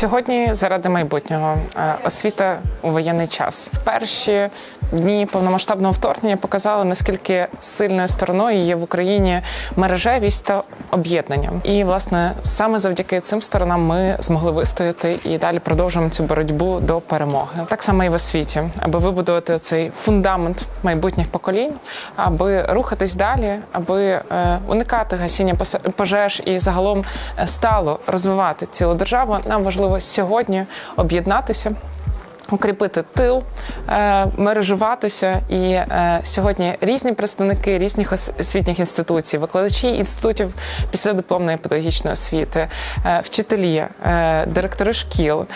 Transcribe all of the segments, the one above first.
Сьогодні заради майбутнього Е, освіта у воєнний час. Перші дні повномасштабного вторгнення показали наскільки сильною стороною є в Україні мережевість та об'єднання. І власне саме завдяки цим сторонам ми змогли вистояти і далі продовжуємо цю боротьбу до перемоги. Так само і в освіті, аби вибудувати цей фундамент майбутніх поколінь, аби рухатись далі, аби е, уникати гасіння пожеж і загалом е, стало розвивати цілу державу. Нам важливо сьогодні об'єднатися. Укріпити тил, е, мережуватися, і е, сьогодні різні представники різних освітніх інституцій, викладачі інститутів післядипломної педагогічної освіти, е, вчителі, директори шкіл,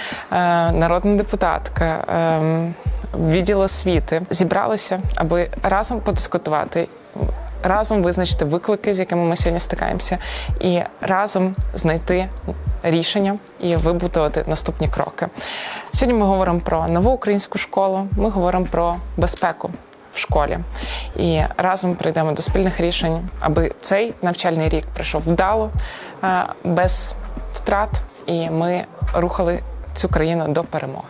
народна депутатка, відділ освіти зібралися, аби разом подискутувати разом визначити виклики, з якими ми сьогодні стикаємося, і разом знайти рішення і вибудувати наступні кроки. Сьогодні ми говоримо про нову українську школу. Ми говоримо про безпеку в школі і разом прийдемо до спільних рішень, аби цей навчальний рік пройшов вдало, е, без втрат, і ми рухали цю країну до перемоги.